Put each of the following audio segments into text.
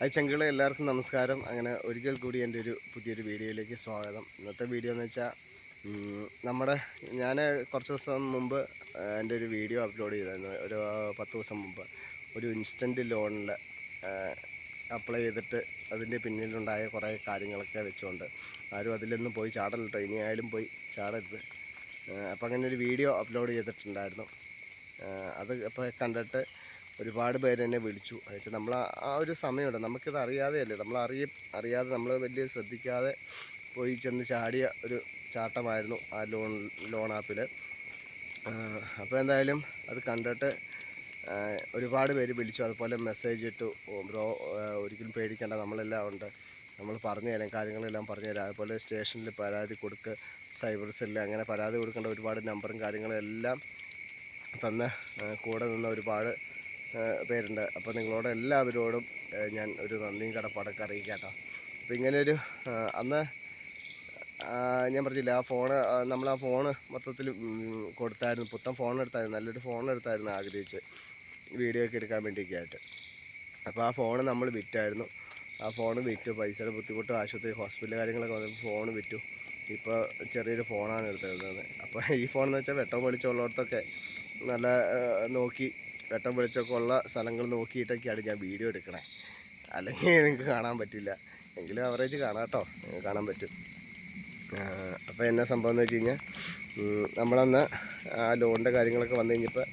Hi ചങ്കളെ എല്ലാവർക്കും നമസ്കാരം. അങ്ങനെ ഒരിക്കൽ കൂടി എന്റെ ഒരു പുതിയൊരു വീഡിയോയിലേക്ക് സ്വാഗതം. ഇന്നത്തെ വീഡിയോ എന്ന് വെച്ചാൽ നമ്മുടെ ഞാൻ കുറച്ച് ദിവസം മുമ്പ് എന്റെ ഒരു വീഡിയോ അപ്ലോഡ് ചെയ്തായിരുന്നു. ഒരു പത്ത് ദിവസം മുമ്പ്. ഒരു ഇൻസ്റ്റന്റ് ലോണിൽ അപ്ലൈ ചെയ്തിട്ട് അതിന്റെ പിന്നിലുണ്ടായ കുറേ കാര്യങ്ങളൊക്കെ വെച്ചുകൊണ്ട് ആരും അതിലൊന്നും പോയി ചാടലിട്ടോ. ഇനി ആയാലും പോയി ചാടരുത്. അപ്പോൾ അങ്ങനെ ഒരു വീഡിയോ അപ്ലോഡ് ചെയ്തിട്ടുണ്ടായിരുന്നു. അത് അപ്പോൾ കണ്ടിട്ട് ഒരുപാട് പേര് എന്നെ വിളിച്ചു. എന്നുവെച്ചാൽ നമ്മൾ ആ- ഒരു സമയമുണ്ട്. നമുക്കിത് അറിയാതെയല്ലേ? നമ്മൾ അറിയ അറിയാതെ നമ്മൾ വലിയ ശ്രദ്ധിക്കാതെ പോയി ചെന്ന് ചാടിയ ഒരു ചാട്ടമായിരുന്നു ആ ലോൺ ലോൺ ആപ്പിൽ അപ്പോൾ എന്തായാലും അത് കണ്ടിട്ട് ഒരുപാട് പേര് വിളിച്ചു. അതുപോലെ മെസ്സേജ് ഇട്ടു. ബ്രോ ഒരിക്കലും പേടിക്കേണ്ട. നമ്മളെല്ലാം ഉണ്ട്. നമ്മൾ പറഞ്ഞു തരാം. കാര്യങ്ങളെല്ലാം പറഞ്ഞു തരാം. അതുപോലെ സ്റ്റേഷനിൽ പരാതി കൊടുക്ക്. സൈബർ സെല്ല് അങ്ങനെ പരാതി കൊടുക്കേണ്ട ഒരുപാട് നമ്പറും കാര്യങ്ങളും എല്ലാം തന്ന് കൂടെ നിന്ന ഒരുപാട് പേരുണ്ട്. അപ്പോൾ നിങ്ങളോട് എല്ലാവരോടും ഞാൻ ഒരു നന്ദിയും കടപ്പാടൊക്കെ അറിയിക്കാം കേട്ടോ അപ്പോൾ ഇങ്ങനെയൊരു അന്ന് ഞാൻ പറഞ്ഞില്ല ആ ഫോണ് നമ്മൾ ആ ഫോണ് മൊത്തത്തിൽ കൊടുത്തായിരുന്നു. പുത്തൻ ഫോൺ എടുത്തായിരുന്നു. നല്ലൊരു ഫോൺ എടുത്തായിരുന്നു ആഗ്രഹിച്ച് വീഡിയോ ഒക്കെ എടുക്കാൻ വേണ്ടിയൊക്കെ ആയിട്ട് അപ്പോൾ ആ ഫോൺ നമ്മൾ വിറ്റായിരുന്നു. ആ ഫോൺ വിറ്റു. പൈസയുടെ ബുദ്ധിമുട്ട് ആശുപത്രി ഹോസ്പിറ്റൽ കാര്യങ്ങളൊക്കെ വന്നപ്പോൾ ഫോൺ വിറ്റു. ഇപ്പോൾ ചെറിയൊരു ഫോണാണ് എടുത്തിരുന്നത്. അപ്പോൾ ഈ ഫോൺ എന്ന് വെച്ചാൽ വെട്ടം പൊളിച്ചുള്ളവർക്കൊക്കെ നല്ല നോക്കി വെട്ടം വെളിച്ചമൊക്കെ ഉള്ള സ്ഥലങ്ങൾ നോക്കിയിട്ടൊക്കെയാണ് ഞാൻ വീഡിയോ എടുക്കണേ. അല്ലെങ്കിൽ നിങ്ങൾക്ക് കാണാൻ പറ്റില്ല. എങ്കിലും അവറേജ് കാണാം കേട്ടോ. കാണാൻ പറ്റും. അപ്പോൾ എന്നാ സംഭവം എന്ന് വെച്ച് കഴിഞ്ഞാൽ നമ്മളന്ന് ആ ലോണിന്റെ കാര്യങ്ങളൊക്കെ വന്നു കഴിഞ്ഞപ്പോൾ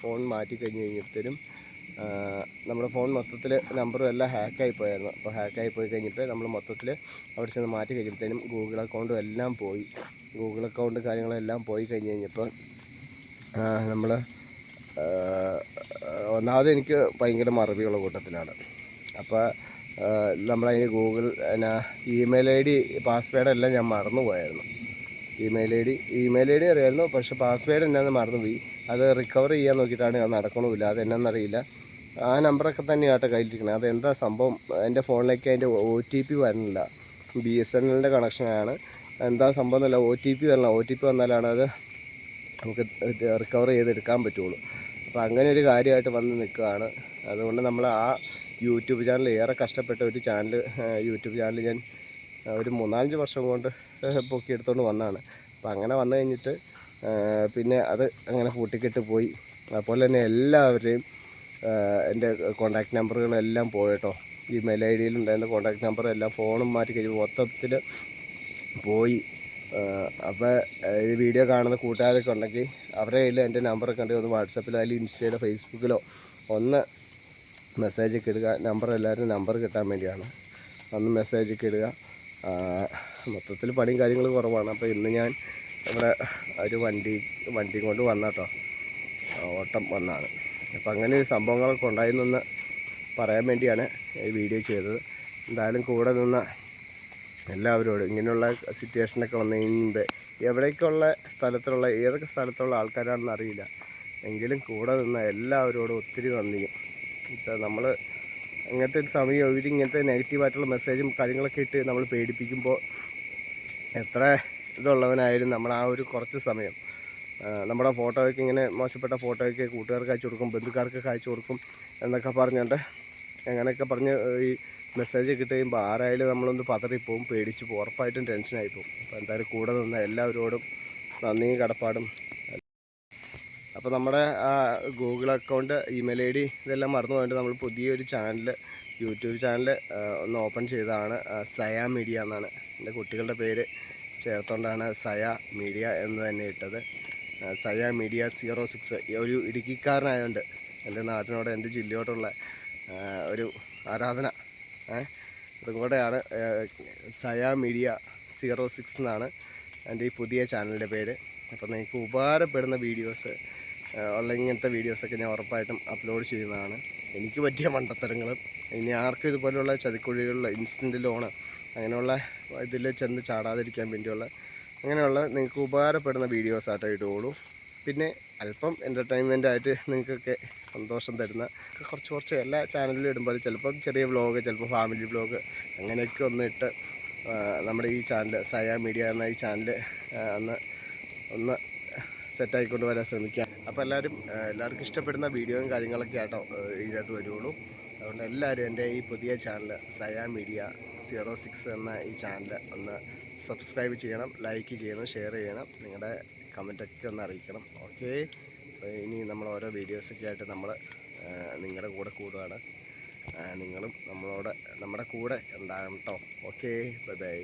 ഫോൺ മാറ്റി കഴിഞ്ഞ് കഴിഞ്ഞപ്പോഴത്തേനും നമ്മുടെ ഫോൺ മൊത്തത്തിൽ നമ്പറും എല്ലാം ഹാക്കായി പോയായിരുന്നു. അപ്പോൾ ഹാക്കായി പോയി കഴിഞ്ഞപ്പോൾ നമ്മൾ മൊത്തത്തിൽ അവിടെ ചെന്ന് മാറ്റി കഴിഞ്ഞപ്പോഴത്തേനും ഗൂഗിൾ അക്കൗണ്ടും എല്ലാം പോയി. ഗൂഗിൾ അക്കൗണ്ട് കാര്യങ്ങളെല്ലാം പോയി കഴിഞ്ഞ് കഴിഞ്ഞപ്പോൾ നമ്മൾ ഒന്നാമത് എനിക്ക് ഭയങ്കര മറവിയുള്ള കൂട്ടത്തിലാണ്. അപ്പോൾ നമ്മളതിന് ഗൂഗിൾ എന്നാ ഇമെയിൽ ഐ ഡി പാസ്വേഡ് എല്ലാം ഞാൻ മറന്നുപോയായിരുന്നു email I D email I D അറിയായിരുന്നു പക്ഷേ പാസ്വേഡ് എന്നാന്ന് മറന്നുപോയി അത് റിക്കവർ ചെയ്യാൻ നോക്കിയിട്ടാണ് അത് നടക്കണമില്ല. അത് എന്നാന്നറിയില്ല ആ നമ്പറൊക്കെ തന്നെയാട്ടോ കയ്യിലിരിക്കണത് അത് അതെന്താ സംഭവം? എന്റെ ഫോണിലേക്ക് അതിന്റെ ഒ ടി പി വരുന്നില്ല ബി എസ് എൻ എല്ലിന്റെ കണക്ഷനാണ് എന്താ സംഭവം എന്നല്ല ഒ ടി പി വരണം ഒ ടി പി വന്നാലാണ് അത് നമുക്ക് റിക്കവർ ചെയ്തെടുക്കാൻ പറ്റുള്ളൂ. അപ്പോൾ അങ്ങനെ ഒരു കാര്യമായിട്ട് വന്ന് നിൽക്കുകയാണ്. അതുകൊണ്ട് നമ്മൾ ആ യൂട്യൂബ് ചാനൽ ഏറെ കഷ്ടപ്പെട്ട ഒരു ചാനൽ യൂട്യൂബ് ചാനൽ ഞാൻ ഒരു മൂന്നാലഞ്ച് വർഷം കൊണ്ട് പൊക്കിയെടുത്തുകൊണ്ട് വന്നതാണ് അപ്പോൾ അങ്ങനെ വന്നു കഴിഞ്ഞിട്ട് പിന്നെ അത് അങ്ങനെ പൂട്ടിക്കെട്ട് പോയി. അതുപോലെ തന്നെ എല്ലാവരെയും എന്റെ കോൺടാക്റ്റ് നമ്പറുകളെല്ലാം പോയിട്ടോ. ഈ മെയിൽ ഐ ഡിയിലുണ്ടായിരുന്ന കോൺടാക്റ്റ് നമ്പറെല്ലാം ഫോണും മാറ്റി കഴിഞ്ഞ് മൊത്തത്തിൽ പോയി. അപ്പോൾ ഈ വീഡിയോ കാണുന്ന കൂട്ടുകാരൊക്കെ ഉണ്ടെങ്കിൽ അവരുടെ കയ്യിൽ എന്റെ നമ്പറൊക്കെ ഉണ്ടെങ്കിൽ ഒന്ന് വാട്സപ്പിലോ അല്ലെങ്കിൽ ഇൻസ്റ്റയിലോ ഫേസ്ബുക്കിലോ ഒന്ന് മെസ്സേജ് ഒക്കെ ഇടുക. നമ്പർ എല്ലാവരും നമ്പർ കിട്ടാൻ വേണ്ടിയാണ്. ഒന്ന് മെസ്സേജ് ഒക്കെ ഇടുക. മൊത്തത്തിൽ പണിയും കാര്യങ്ങളും കുറവാണ്. അപ്പോൾ ഇന്ന് ഞാൻ ഇവിടെ ഒരു വണ്ടി വണ്ടി കൊണ്ട് വന്ന കേട്ടോ. ഓട്ടം വന്നാണ്. അപ്പോൾ അങ്ങനെ ഒരു സംഭവങ്ങളൊക്കെ ഉണ്ടായിരുന്നെന്ന് പറയാൻ വേണ്ടിയാണ് ഈ വീഡിയോ ചെയ്തത്. എന്തായാലും കൂടെ നിന്ന എല്ലാവരോടും ഇങ്ങനെയുള്ള സിറ്റുവേഷനൊക്കെ വന്നതിന് മുമ്പ് എവിടേക്കുള്ള സ്ഥലത്തുള്ള ഏതൊക്കെ സ്ഥലത്തുള്ള ആൾക്കാരാണെന്ന് അറിയില്ല. എങ്കിലും കൂടെ നിന്ന എല്ലാവരോടും ഒത്തിരി നന്ദി. വെച്ചാൽ നമ്മൾ ഇങ്ങനത്തെ ഒരു സമയം ഇവർ ഇങ്ങനത്തെ നെഗറ്റീവായിട്ടുള്ള മെസ്സേജും കാര്യങ്ങളൊക്കെ ഇട്ട് നമ്മൾ പേടിപ്പിക്കുമ്പോൾ എത്ര ഇതുള്ളവനായാലും നമ്മൾ ആ ഒരു കുറച്ച് സമയം നമ്മുടെ ഫോട്ടോയൊക്കെ ഇങ്ങനെ മോശപ്പെട്ട ഫോട്ടോയൊക്കെ കൂട്ടുകാർക്ക് അയച്ചു കൊടുക്കും ബന്ധുക്കാർക്കൊക്കെ അയച്ചു കൊടുക്കും എന്നൊക്കെ പറഞ്ഞുകൊണ്ട് അങ്ങനെയൊക്കെ പറഞ്ഞ് ഈ മെസ്സേജ് കിട്ടി കഴിയുമ്പോൾ ആരായാലും നമ്മളൊന്ന് പതറിപ്പോവും പേടിച്ച് പോകും ഉറപ്പായിട്ടും ടെൻഷനായി പോകും അപ്പോൾ എന്തായാലും കൂടെ നിന്ന എല്ലാവരോടും നന്ദിയും കടപ്പാടും. അപ്പോൾ നമ്മുടെ Google account email I D ഇതെല്ലാം മറന്നു പോയിട്ട് നമ്മൾ പുതിയൊരു ചാനൽ യൂട്യൂബ് ചാനൽ ഒന്ന് ഓപ്പൺ ചെയ്തതാണ് സയ മീഡിയ എന്നാണ്. എന്റെ കുട്ടികളുടെ പേര് ചേർത്തുകൊണ്ടാണ് സയ മീഡിയ എന്ന് തന്നെ ഇട്ടത്. സയ മീഡിയ സീറോ സിക്സ് ഒരു ഇടുക്കിക്കാരനായതുകൊണ്ട് എന്റെ നാട്ടിനോട് എന്റെ ജില്ലയോടുള്ള ഒരു ആരാധന ഏഹ് സയാ കൂടെയാണ് ആ, സയ മീഡിയ സീറോ സിക്സ് എന്നാണ് എന്റെ ഈ പുതിയ ചാനലിന്റെ പേര്. അപ്പോൾ നിങ്ങൾക്ക് ഉപകാരപ്പെടുന്ന വീഡിയോസ് ഉള്ള ഇങ്ങനത്തെ വീഡിയോസൊക്കെ ഞാൻ ഉറപ്പായിട്ടും അപ്ലോഡ് ചെയ്യുന്നതാണ്. എനിക്ക് പറ്റിയ മണ്ടത്തരങ്ങളും ഇനി ആർക്കും ഇതുപോലെയുള്ള ചതിക്കുഴികളിൽ ഇൻസ്റ്റന്റ് ലോണ് അങ്ങനെയുള്ള ഇതിൽ ചെന്ന് ചാടാതിരിക്കാൻ വേണ്ടിയുള്ള അങ്ങനെയുള്ള നിങ്ങൾക്ക് ഉപകാരപ്പെടുന്ന വീഡിയോസായിട്ട് ഇടുകയുള്ളൂ. പിന്നെ അല്പം എന്റർടൈൻമെന്റ് ആയിട്ട് നിങ്ങൾക്കൊക്കെ സന്തോഷം തരുന്ന കുറച്ച് കുറച്ച് എല്ലാ ചാനലിലും ഇടുമ്പോൾ ചിലപ്പം ചെറിയ വ്ളോഗ് ചിലപ്പോൾ ഫാമിലി വ്ളോഗ് അങ്ങനെയൊക്കെ ഒന്ന് ഇട്ട് നമ്മുടെ ഈ ചാനൽ സയ മീഡിയ എന്ന ഈ ചാനൽ ഒന്ന് ഒന്ന് സെറ്റായിക്കൊണ്ട് വരാൻ ശ്രമിക്കാം. അപ്പോൾ എല്ലാവരും എല്ലാവർക്കും ഇഷ്ടപ്പെടുന്ന വീഡിയോയും കാര്യങ്ങളൊക്കെ ആട്ടോ ഇതിനകത്ത് വരുള്ളൂ. അതുകൊണ്ട് എല്ലാവരും എന്റെ ഈ പുതിയ ചാനൽ സയ മീഡിയ സീറോ സിക്സ് എന്ന ഈ ചാനൽ ഒന്ന് സബ്സ്ക്രൈബ് ചെയ്യണം ലൈക്ക് ചെയ്യണം ഷെയർ ചെയ്യണം. നിങ്ങളുടെ കമന്റൊക്കെ ഒന്ന് അറിയിക്കണം. ഓക്കെ? ഇനി നമ്മൾ ഓരോ വീഡിയോസൊക്കെ ആയിട്ട് നമ്മൾ നിങ്ങളുടെ കൂടെ കൂടുകയാണ് നിങ്ങളും നമ്മളോട് നമ്മുടെ കൂടെ ഉണ്ടാകണം കേട്ടോ ഓക്കെ? Bye bye.